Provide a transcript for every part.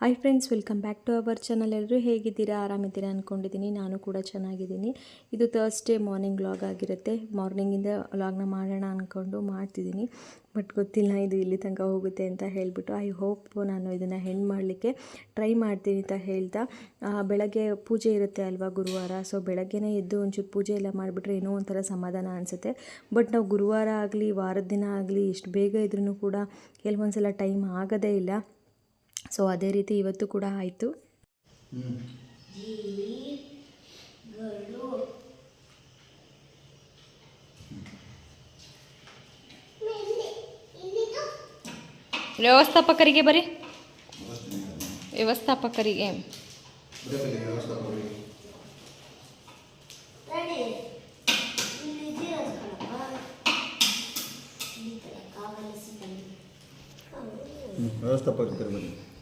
Hi friends welcome back to our channel ಎಲ್ಲರೂ ಹೇಗಿದ್ದೀರಾ? ಆರಾಮಿದ್ದೀರಾ ಅಂದ್ಕೊಂಡಿದ್ದೀನಿ ನಾನು ಕೂಡ ಚೆನ್ನಾಗಿದ್ದೀನಿ. ಇದು ಥರ್ಸ್ಡೇ ಮಾರ್ನಿಂಗ್ ವ್ಲಾಗ್ ಆಗಿರುತ್ತೆ. ಮಾರ್ನಿಂಗಿಂದ ವ್ಲಾಗ್ನ ಮಾಡೋಣ ಅಂದ್ಕೊಂಡು ಮಾಡ್ತಿದ್ದೀನಿ. ಬಟ್ ಗೊತ್ತಿಲ್ಲ ಇದು ಇಲ್ಲಿ ತನಕ ಹೋಗುತ್ತೆ ಅಂತ ಹೇಳಿಬಿಟ್ಟು ಐ ಹೋಪ್ ನಾನು ಇದನ್ನು ಹೆಣ್ಣು ಮಾಡಲಿಕ್ಕೆ ಟ್ರೈ ಮಾಡ್ತೀನಿ ಅಂತ ಹೇಳ್ತಾ. ಬೆಳಗ್ಗೆ ಪೂಜೆ ಇರುತ್ತೆ ಅಲ್ವಾ ಗುರುವಾರ? ಸೊ ಬೆಳಗ್ಗೆನೇ ಎದ್ದು ಒಂಚೂರು ಪೂಜೆ ಎಲ್ಲ ಮಾಡಿಬಿಟ್ರೆ ಏನೋ ಒಂಥರ ಸಮಾಧಾನ ಅನಿಸುತ್ತೆ. ಬಟ್ ನಾವು ಗುರುವಾರ ಆಗಲಿ, ವಾರದ ದಿನ ಆಗಲಿ, ಎಷ್ಟು ಬೇಗ ಇದ್ರೂ ಕೂಡ ಕೆಲವೊಂದು ಸಲ ಟೈಮ್ ಆಗೋದೇ ಇಲ್ಲ. ಸೊ ಅದೇ ರೀತಿ ಇವತ್ತು ಕೂಡ ಆಯಿತು. ವ್ಯವಸ್ಥಾಪಕರಿಗೆ ಬರಿ. ವ್ಯವಸ್ಥಾಪಕರಿಗೆ. ವ್ಯವಸ್ಥಾಪಕರು ಬನ್ನಿ.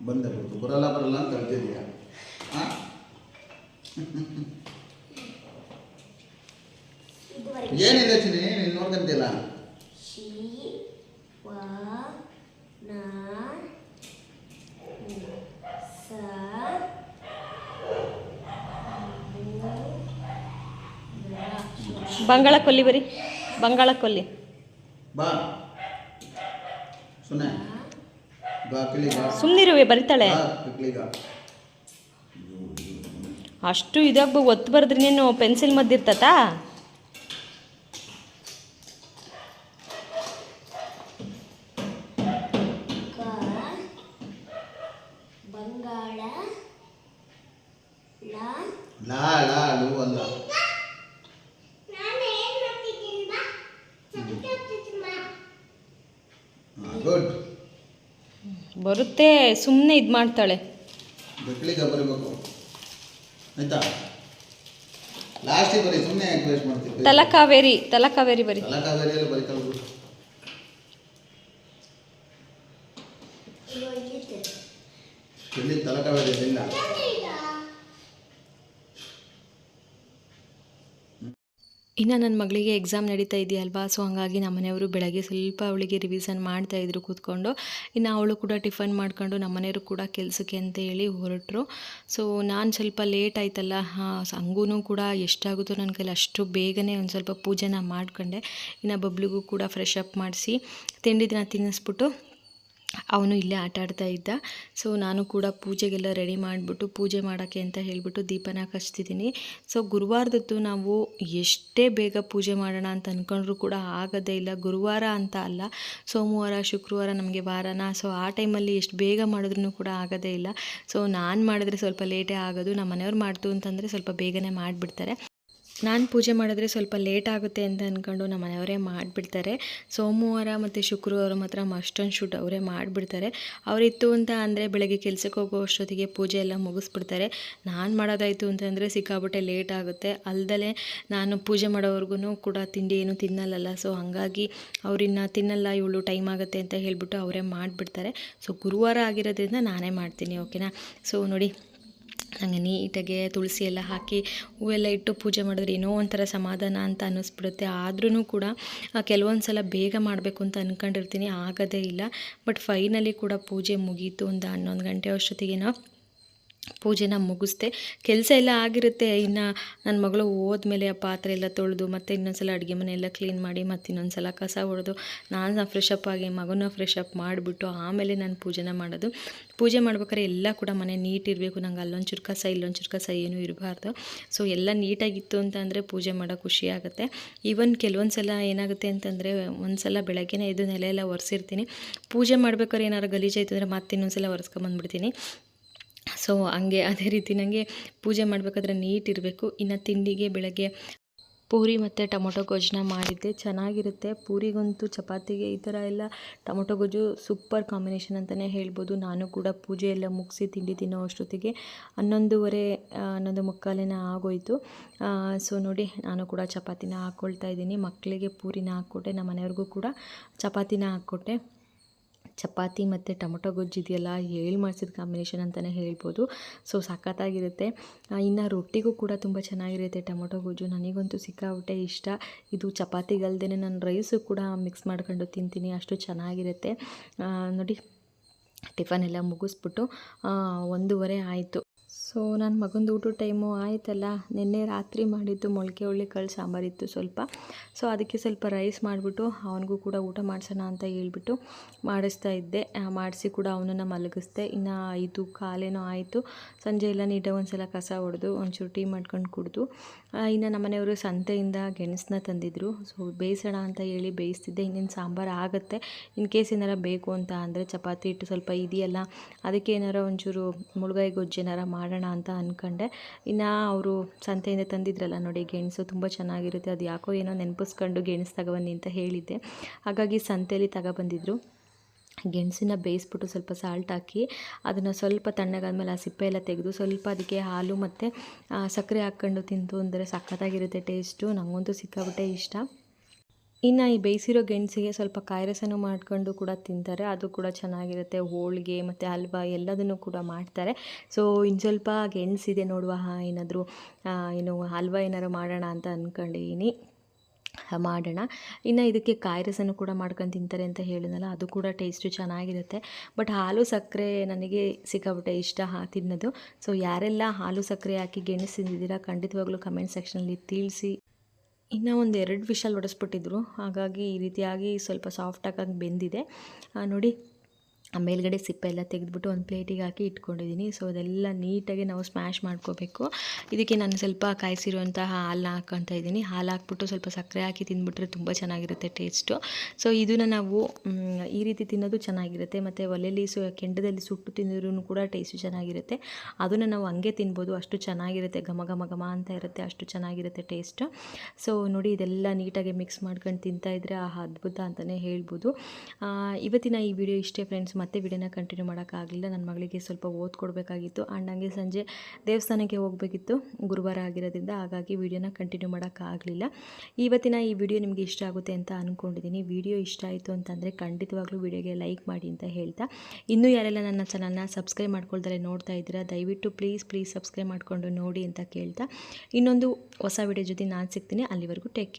ಬಂದೆ ಬಿಡ್ತು ಬರಲ್ಲ ಬರಲ್ಲ ಅಂತ ಹೇಳ್ತಿದೀಯ ಏನಿದೆ ಚಿನಿ ನೀನು ನೋಡ್ಕಂತಿಲ್ಲ? ಬಂಗಾಳ ಕೊಲ್ಲಿ ಬರೀ. ಬಂಗಾಳ ಕೊಲ್ಲಿ. ಬಾ. ಸುನೆ ಬಾ ಕಿಳಿ ಬಾ. ಸುಮ್ಮನಿರುವೆ ಬರಿತಾಳೆ. ಬಾ ಕಿಳಿಗ ಅಷ್ಟು ಇದಾಗ ಒತ್ತು ಬರೆದ್ರೆ ನೀನು ಪೆನ್ಸಿಲ್ ಮದ್ದಿರ್ತತಾ? ಬಂಗಾಳ ಲಾ ಲಾ ಲೂ ಅಲ್ಲ ಗುಡ್ ಬರುತ್ತೆ ಸುಮ್ಮನೆ ಇದು ಮಾಡ್ತಾಳೆ. ಬೆಕ್ಳಿಗ ಬರಬೇಕು. ಆಯ್ತಾ? ಲಾಸ್ಟಿಗೆ ಬರೀ ಸುಮ್ಮನೆ ವೇಸ್ಟ್ ಮಾಡ್ತೀವಿ ತಲಕಾವೇರಿ ತಲಕಾವೇರಿ ಬರೀ. ತಲಕಾವೇರಿಯಲ್ಲಿ ಬರೀಕಲ್ಬಿಡು ಇದು ಇಲ್ಲಿದೆ ಇಲ್ಲಿ ತಲಕಾವೇರಿ ಇಲ್ಲ ಇನ್ನು ನನ್ನ ಮಗಳಿಗೆ ಎಕ್ಸಾಮ್ ನಡೀತಾ ಇದೆಯಲ್ವಾ? ಸೊ ಹಾಗಾಗಿ ನಮ್ಮ ಮನೆಯವರು ಬೆಳಗ್ಗೆ ಸ್ವಲ್ಪ ಅವಳಿಗೆ ರಿವಿಸನ್ ಮಾಡ್ತಾ ಇದ್ರು ಕೂತ್ಕೊಂಡು. ಇನ್ನು ಅವಳು ಕೂಡ ಟಿಫನ್ ಮಾಡ್ಕೊಂಡು ನಮ್ಮ ಮನೆಯವರು ಕೂಡ ಕೆಲಸಕ್ಕೆ ಅಂತ ಹೇಳಿ ಹೊರಟರು. ಸೊ ನಾನು ಸ್ವಲ್ಪ ಲೇಟ್ ಆಯ್ತಲ್ಲ. ಹಂಗೂ ಕೂಡ ಎಷ್ಟಾಗುತ್ತೋ ನನ್ನ ಕೈಲಿ ಅಷ್ಟು ಬೇಗನೆ ಒಂದು ಸ್ವಲ್ಪ ಪೂಜೆನ ಮಾಡ್ಕೊಂಡೆ. ಇನ್ನು ಬಬ್ಲಿಗೂ ಕೂಡ ಫ್ರೆಶ್ ಅಪ್ ಮಾಡಿಸಿ ತಿಂಡಿ ತಿನ್ನಿಸ್ಬಿಟ್ಟು ಅವನು ಇಲ್ಲೇ ಆಟ ಆಡ್ತಾ ಇದ್ದ. ಸೊ ನಾನು ಕೂಡ ಪೂಜೆಗೆಲ್ಲ ರೆಡಿ ಮಾಡಿಬಿಟ್ಟು ಪೂಜೆ ಮಾಡೋಕ್ಕೆ ಅಂತ ಹೇಳಿಬಿಟ್ಟು ದೀಪನ ಕಚ್ತಿದ್ದೀನಿ ಸೊ ಗುರುವಾರದತ್ತು ನಾವು ಎಷ್ಟೇ ಬೇಗ ಪೂಜೆ ಮಾಡೋಣ ಅಂತ ಅಂದ್ಕೊಂಡ್ರೂ ಕೂಡ ಆಗೋದೇ ಇಲ್ಲ. ಗುರುವಾರ ಅಂತ ಅಲ್ಲ, ಸೋಮವಾರ, ಶುಕ್ರವಾರ ನಮಗೆ ವಾರನ. ಸೊ ಆ ಟೈಮಲ್ಲಿ ಎಷ್ಟು ಬೇಗ ಮಾಡಿದ್ರೂ ಕೂಡ ಆಗೋದೇ ಇಲ್ಲ. ಸೊ ನಾನು ಮಾಡಿದ್ರೆ ಸ್ವಲ್ಪ ಲೇಟೇ ಆಗೋದು ನಮ್ಮ ಮನೆಯವ್ರು ಮಾಡ್ತು ಅಂತಂದರೆ ಸ್ವಲ್ಪ ಬೇಗನೆ ಮಾಡಿಬಿಡ್ತಾರೆ. ನಾನು ಪೂಜೆ ಮಾಡಿದ್ರೆ ಸ್ವಲ್ಪ ಲೇಟ್ ಆಗುತ್ತೆ ಅಂತ ಅಂದ್ಕೊಂಡು ನಮ್ಮ ಮನೆಯವರೇ ಮಾಡಿಬಿಡ್ತಾರೆ. ಸೋಮವಾರ ಮತ್ತು ಶುಕ್ರವಾರ ಮಾತ್ರ ಮಸ್ಟನ್ ಶೂಟ್ ಅವರೇ ಮಾಡಿಬಿಡ್ತಾರೆ. ಅವರಿತ್ತು ಅಂತ ಅಂದರೆ ಬೆಳಗ್ಗೆ ಕೆಲಸಕ್ಕೆ ಹೋಗೋ ಅಷ್ಟೊತ್ತಿಗೆ ಪೂಜೆ ಎಲ್ಲ ಮುಗಿಸ್ಬಿಡ್ತಾರೆ. ನಾನು ಮಾಡೋದಾಯಿತು ಅಂತಂದರೆ ಸಿಕ್ಕಾಬಿಟ್ಟೆ ಲೇಟ್ ಆಗುತ್ತೆ. ಅಲ್ದಲೆ ನಾನು ಪೂಜೆ ಮಾಡೋವರೆಗೂ ಕೂಡ ತಿಂಡಿ ಏನು ತಿನ್ನಲ್ಲಲ್ಲ. ಸೊ ಹಾಗಾಗಿ ಅವರಿನ್ನ ತಿನ್ನಲ್ಲ, ಇವಳು ಟೈಮ್ ಆಗುತ್ತೆ ಅಂತ ಹೇಳಿಬಿಟ್ಟು ಅವರೇ ಮಾಡಿಬಿಡ್ತಾರೆ. ಸೊ ಗುರುವಾರ ಆಗಿರೋದ್ರಿಂದ ನಾನೇ ಮಾಡ್ತೀನಿ ಓಕೆನಾ ಸೊ ನೋಡಿ ನನಗೆ ನೀಟಾಗೆ ತುಳಸಿ ಎಲ್ಲ ಹಾಕಿ ಹೂವೆಲ್ಲ ಇಟ್ಟು ಪೂಜೆ ಮಾಡಿದ್ರೆ ಏನೋ ಒಂಥರ ಸಮಾಧಾನ ಅಂತ ಅನ್ನಿಸ್ಬಿಡುತ್ತೆ. ಆದ್ರೂ ಕೂಡ ಕೆಲವೊಂದು ಸಲ ಬೇಗ ಮಾಡಬೇಕು ಅಂತ ಅಂದ್ಕೊಂಡಿರ್ತೀನಿ ಆಗೋದೇ ಇಲ್ಲ. ಬಟ್ ಫೈನಲಿ ಕೂಡ ಪೂಜೆ ಮುಗೀತು ಒಂದು ಹನ್ನೊಂದು ಗಂಟೆ ಅಷ್ಟೊತ್ತಿಗೇನೋ. ಪೂಜೆನ ಮುಗಿಸ್ದೆ. ಕೆಲಸ ಎಲ್ಲ ಆಗಿರುತ್ತೆ. ಇನ್ನು ನನ್ನ ಮಗಳು ಹೋದ್ಮೇಲೆ ಆ ಪಾತ್ರೆ ಎಲ್ಲ ತೊಳೆದು ಮತ್ತೆ ಇನ್ನೊಂದ್ಸಲ ಅಡುಗೆ ಮನೆ ಎಲ್ಲ ಕ್ಲೀನ್ ಮಾಡಿ ಮತ್ತು ಇನ್ನೊಂದ್ಸಲ ಕಸ ಹೊಡೆದು ನಾನು ಫ್ರೆಶ್ ಅಪ್ ಆಗಿ ಮಗನ ಫ್ರೆಶ್ ಅಪ್ ಮಾಡಿಬಿಟ್ಟು ಆಮೇಲೆ ನಾನು ಪೂಜೆನ ಮಾಡೋದು. ಪೂಜೆ ಮಾಡ್ಬೇಕಾದ್ರೆ ಎಲ್ಲ ಕೂಡ ಮನೆ ನೀಟ್ ಇರಬೇಕು. ನಂಗೆ ಅಲ್ಲೊಂದು ಚುರು ಕಸ, ಇಲ್ಲೊಂಚೂರು ಕಸ ಏನೂ ಇರಬಾರ್ದು. ಸೊ ಎಲ್ಲ ನೀಟಾಗಿತ್ತು ಅಂತ ಅಂದರೆ ಪೂಜೆ ಮಾಡೋ ಖುಷಿ ಆಗುತ್ತೆ. ಈವನ್ ಕೆಲವೊಂದು ಸಲ ಏನಾಗುತ್ತೆ ಅಂತಂದರೆ ಒಂದು ಸಲ ಬೆಳಗ್ಗೆನೇ ಇದು ನೆಲೆ ಎಲ್ಲ ಒರೆಸಿರ್ತೀನಿ. ಪೂಜೆ ಮಾಡ್ಬೇಕಾದ್ರೆ ಏನಾರು ಗಲೀಜಾಯ್ತು ಅಂದರೆ ಮತ್ತೆ ಇನ್ನೊಂದು ಸಲ ಒರೆಸ್ಕೊಂಬಂದ್ಬಿಡ್ತೀನಿ. ಸೊ ಹಂಗೆ ಅದೇ ರೀತಿ ನನಗೆ ಪೂಜೆ ಮಾಡಬೇಕಾದ್ರೆ ನೀಟ್ ಇರಬೇಕು. ಇನ್ನು ತಿಂಡಿಗೆ ಬೆಳಗ್ಗೆ ಪೂರಿ ಮತ್ತು ಟೊಮೊಟೊ ಗೊಜ್ಜನ್ನ ಮಾಡಿದ್ದೆ. ಚೆನ್ನಾಗಿರುತ್ತೆ. ಪೂರಿಗಂತೂ ಚಪಾತಿಗೆ ಈ ಥರ ಎಲ್ಲ ಟೊಮೊಟೊ ಗೊಜ್ಜು ಸೂಪರ್ ಕಾಂಬಿನೇಷನ್ ಅಂತಲೇ ಹೇಳ್ಬೋದು. ನಾನು ಕೂಡ ಪೂಜೆ ಎಲ್ಲ ಮುಗಿಸಿ ತಿಂಡಿ ತಿನ್ನೋ ಅಷ್ಟೊತ್ತಿಗೆ ಹನ್ನೊಂದುವರೆ ಹನ್ನೊಂದು ಮುಕ್ಕಾಲೇನ ಆಗೋಯಿತು. ಸೊ ನೋಡಿ, ನಾನು ಕೂಡ ಚಪಾತಿನ ಹಾಕ್ಕೊಳ್ತಾ ಇದ್ದೀನಿ. ಮಕ್ಕಳಿಗೆ ಪೂರಿನ ಹಾಕ್ಕೊಟ್ಟೆ ನಮ್ಮ ಮನೆಯವ್ರಿಗೂ ಕೂಡ ಚಪಾತಿನ ಹಾಕ್ಕೊಟ್ಟೆ. ಚಪಾತಿ ಮತ್ತು ಟೊಮೊಟೊ ಗೊಜ್ಜು ಇದೆಯಲ್ಲ ಹೇಳಿ ಮಾಡಿಸಿದ ಕಾಂಬಿನೇಷನ್ ಅಂತಲೇ ಹೇಳ್ಬೋದು. ಸೊ ಸಖತ್ತಾಗಿರುತ್ತೆ. ಇನ್ನು ರೊಟ್ಟಿಗೂ ಕೂಡ ತುಂಬ ಚೆನ್ನಾಗಿರುತ್ತೆ ಟೊಮೊಟೊ ಗೊಜ್ಜು. ನನಗಂತೂ ಸಿಕ್ಕಾಬಿಟ್ಟೆ ಇಷ್ಟ. ಇದು ಚಪಾತಿಗಲ್ದೇ ನಾನು ರೈಸು ಕೂಡ ಮಿಕ್ಸ್ ಮಾಡ್ಕೊಂಡು ತಿಂತೀನಿ. ಅಷ್ಟು ಚೆನ್ನಾಗಿರುತ್ತೆ. ನೋಡಿ ಟಿಫನ್ ಎಲ್ಲ ಮುಗಿಸ್ಬಿಟ್ಟು ಒಂದೂವರೆ ಆಯಿತು. ಸೊ ನನ್ನ ಮಗಂದು ಊಟದ ಟೈಮು ಆಯಿತಲ್ಲ, ನಿನ್ನೆ ರಾತ್ರಿ ಮಾಡಿದ್ದು ಮೊಳಕೆ ಹುಳ್ಳಿಕಾಳು ಸಾಂಬಾರಿತ್ತು ಸ್ವಲ್ಪ. ಸೊ ಅದಕ್ಕೆ ಸ್ವಲ್ಪ ರೈಸ್ ಮಾಡಿಬಿಟ್ಟು ಅವನಿಗೂ ಕೂಡ ಊಟ ಮಾಡಿಸೋಣ ಅಂತ ಹೇಳ್ಬಿಟ್ಟು ಮಾಡಿಸ್ತಾ ಇದ್ದೆ. ಮಾಡಿಸಿ ಕೂಡ ಅವನನ್ನು ಮಲಗಿಸ್ದೆ. ಇನ್ನು ಐದು ಕಾಲೇನೋ ಆಯಿತು. ಸಂಜೆ ಎಲ್ಲ ನೀಟಾಗಿ ಒಂದು ಸಲ ಕಸ ಹೊಡೆದು ಒಂಚೂರು ಟೀ ಮಾಡ್ಕೊಂಡು ಕುಡಿದು ಇನ್ನು ನಮ್ಮನೆಯವರು ಸಂತೆಯಿಂದ ಗೆಣಸನ್ನ ತಂದಿದ್ರು. ಸೊ ಬೇಯಿಸೋಣ ಅಂತ ಹೇಳಿ ಬೇಯಿಸ್ತಿದ್ದೆ. ಇನ್ನೇನು ಸಾಂಬಾರು ಆಗುತ್ತೆ. ಇನ್ ಕೇಸ್ ಏನಾರ ಬೇಕು ಅಂತ ಅಂದರೆ ಚಪಾತಿ ಹಿಟ್ಟು ಸ್ವಲ್ಪ ಇದೆಯಲ್ಲ, ಅದಕ್ಕೆ ಏನಾರ ಒಂಚೂರು ಮುಳುಗಾಯಿ ಗೊಜ್ಜು ಏನಾರ ಮಾಡೋಣ ಅಂತ ಅಂದ್ಕೊಂಡೆ ಇನ್ನು ಅವರು ಸಂತೆಯಿಂದ ತಂದಿದ್ರಲ್ಲ ನೋಡಿ ಗೆಣಸು ತುಂಬ ಚೆನ್ನಾಗಿರುತ್ತೆ, ಅದು ಯಾಕೋ ಏನೋ ನೆನಪಿಸ್ಕೊಂಡು ಗೆಣಸು ತಗೊಬನ್ನಿ ಅಂತ ಹೇಳಿದ್ದೆ. ಹಾಗಾಗಿ ಸಂತೆಯಲ್ಲಿ ತಗೊಬಂದಿದ್ರು. ಗೆಣಸಿನ ಬೇಯಿಸ್ಬಿಟ್ಟು ಸ್ವಲ್ಪ ಸಾಲ್ಟ್ ಹಾಕಿ, ಅದನ್ನು ಸ್ವಲ್ಪ ತಣ್ಣಗಾದ್ಮೇಲೆ ಆ ಸಿಪ್ಪೆ ಎಲ್ಲ ತೆಗೆದು ಸ್ವಲ್ಪ ಅದಕ್ಕೆ ಹಾಲು ಮತ್ತು ಸಕ್ಕರೆ ಹಾಕ್ಕೊಂಡು ತಿಂತು ಅಂದರೆ ಸಖತ್ತಾಗಿರುತ್ತೆ ಟೇಸ್ಟು ನನಗಂತೂ ಸಿಕ್ಕಾಬಿಟ್ಟೆ ಇಷ್ಟ. ಇನ್ನು ಈ ಬೇಯಿಸಿರೋ ಗೆಣಸಿಗೆ ಸ್ವಲ್ಪ ಕಾಯಿ ಮಾಡಿಕೊಂಡು ಕೂಡ ತಿಂತಾರೆ. ಅದು ಕೂಡ ಚೆನ್ನಾಗಿರುತ್ತೆ. ಹೋಳಿಗೆ ಮತ್ತು ಹಲ್ವಾ ಎಲ್ಲದನ್ನು ಕೂಡ ಮಾಡ್ತಾರೆ. ಸೊ ಇನ್ನು ಸ್ವಲ್ಪ ಗೆಣಸಿದೆ ನೋಡುವ. ಏನಾದರೂ ಏನು ಹಲ್ವಾ ಏನಾದ್ರು ಮಾಡೋಣ ಅಂತ ಅಂದ್ಕೊಂಡಿದ್ದೀನಿ ಮಾಡೋಣ. ಇನ್ನು ಇದಕ್ಕೆ ಕಾಯಿ ರಸನೂ ಕೂಡ ಮಾಡ್ಕೊಂಡು ತಿಂತಾರೆ ಅಂತ ಹೇಳಿದ್ನಲ್ಲ, ಅದು ಕೂಡ ಟೇಸ್ಟು ಚೆನ್ನಾಗಿರುತ್ತೆ. ಬಟ್ ಹಾಲು ಸಕ್ಕರೆ ನನಗೆ ಸಿಕ್ಕಾಬಿಟ್ಟೆ ಇಷ್ಟ ಹಾ, ತಿನ್ನೋದು. ಸೊ ಯಾರೆಲ್ಲ ಹಾಲು ಸಕ್ಕರೆ ಹಾಕಿ ಗೆಣಸು ತಿಂದಿದ್ದೀರಾ ಖಂಡಿತವಾಗ್ಲೂ ಕಮೆಂಟ್ ಸೆಕ್ಷನಲ್ಲಿ ತಿಳಿಸಿ. ಇನ್ನು ಒಂದು ಎರಡು ವಿಷಲ್ ಹೊಡೆಸ್ಬಿಟ್ಟಿದ್ರು ಹಾಗಾಗಿ ಈ ರೀತಿಯಾಗಿ ಸ್ವಲ್ಪ ಸಾಫ್ಟಾಗಿ ಬೆಂದಿದೆ. ನೋಡಿ. ಮೇಲ್ಗಡೆ ಸಿಪ್ಪೆ ಎಲ್ಲ ತೆಗೆದುಬಿಟ್ಟು ಒಂದು ಪ್ಲೇಟಿಗೆ ಹಾಕಿ ಇಟ್ಕೊಂಡಿದ್ದೀನಿ. ಸೊ ಅದೆಲ್ಲ ನೀಟಾಗಿ ನಾವು ಸ್ಮ್ಯಾಶ್ ಮಾಡ್ಕೋಬೇಕು. ಇದಕ್ಕೆ ನಾನು ಸ್ವಲ್ಪ ಕಾಯಿಸಿರುವಂತಹ ಹಾಲನ್ನ ಹಾಕ್ಕೊತಾ ಇದ್ದೀನಿ. ಹಾಲು ಹಾಕ್ಬಿಟ್ಟು ಸ್ವಲ್ಪ ಸಕ್ಕರೆ ಹಾಕಿ ತಿಂದ್ಬಿಟ್ರೆ ತುಂಬ ಚೆನ್ನಾಗಿರುತ್ತೆ ಟೇಸ್ಟು ಸೊ ಇದನ್ನು ನಾವು ಈ ರೀತಿ ತಿನ್ನೋದು ಚೆನ್ನಾಗಿರುತ್ತೆ. ಮತ್ತು ಒಲೆಯಲ್ಲಿ ಸು, ಕೆಂಡದಲ್ಲಿ ಸುಟ್ಟು ತಿಂದ್ರೂ ಕೂಡ ಟೇಸ್ಟು ಚೆನ್ನಾಗಿರುತ್ತೆ. ಅದನ್ನು ನಾವು ಹಂಗೆ ತಿನ್ಬೋದು. ಅಷ್ಟು ಚೆನ್ನಾಗಿರುತ್ತೆ. ಘಮ ಘಮ ಘಮ ಅಂತ ಇರುತ್ತೆ. ಅಷ್ಟು ಚೆನ್ನಾಗಿರುತ್ತೆ ಟೇಸ್ಟು ಸೊ ನೋಡಿ ಇದೆಲ್ಲ ನೀಟಾಗಿ ಮಿಕ್ಸ್ ಮಾಡ್ಕೊಂಡು ತಿಂತಾ ಇದ್ರೆ ಆ ಅದ್ಭುತ ಅಂತಲೇ ಹೇಳ್ಬೋದು. ಇವತ್ತಿನ ಈ ವಿಡಿಯೋ ಇಷ್ಟೇ ಫ್ರೆಂಡ್ಸ್ ಮತ್ತೆ ವಿಡಿಯೋನ ಕಂಟಿನ್ಯೂ ಮಾಡೋಕ್ಕಾಗಲಿಲ್ಲ. ನನ್ನ ಮಗಳಿಗೆ ಸ್ವಲ್ಪ ಓದ್ಕೊಡ್ಬೇಕಾಗಿತ್ತು ಆ್ಯಂಡ್ ಹಂಗೆ ಸಂಜೆ ದೇವಸ್ಥಾನಕ್ಕೆ ಹೋಗಬೇಕಿತ್ತು. ಗುರುವಾರ ಆಗಿರೋದ್ರಿಂದ ಹಾಗಾಗಿ ವಿಡಿಯೋನ ಕಂಟಿನ್ಯೂ ಮಾಡೋಕ್ಕಾಗಲಿಲ್ಲ. ಇವತ್ತಿನ ಈ ವಿಡಿಯೋ ನಿಮಗೆ ಇಷ್ಟ ಆಗುತ್ತೆ ಅಂತ ಅಂದ್ಕೊಂಡಿದ್ದೀನಿ ವಿಡಿಯೋ ಇಷ್ಟ ಆಯಿತು ಅಂತಂದರೆ ಖಂಡಿತವಾಗ್ಲೂ ವಿಡಿಯೋಗೆ ಲೈಕ್ ಮಾಡಿ ಅಂತ ಹೇಳ್ತಾ. ಇನ್ನೂ ಯಾರೆಲ್ಲ ನನ್ನ ಚಾನಲ್ನ ಸಬ್ಸ್ಕ್ರೈಬ್ ಮಾಡ್ಕೊಳ್ತಾರೆ ನೋಡ್ತಾ ಇದ್ದೀರಾ, ದಯವಿಟ್ಟು ಪ್ಲೀಸ್ ಪ್ಲೀಸ್ ಸಬ್ಸ್ಕ್ರೈಬ್ ಮಾಡಿಕೊಂಡು ನೋಡಿ ಅಂತ ಕೇಳ್ತಾ. ಇನ್ನೊಂದು ಹೊಸ ವಿಡಿಯೋ ಜೊತೆ ನಾನು ಸಿಗ್ತೀನಿ. ಅಲ್ಲಿವರೆಗೂ ಟೇಕ್ ಕೇರ್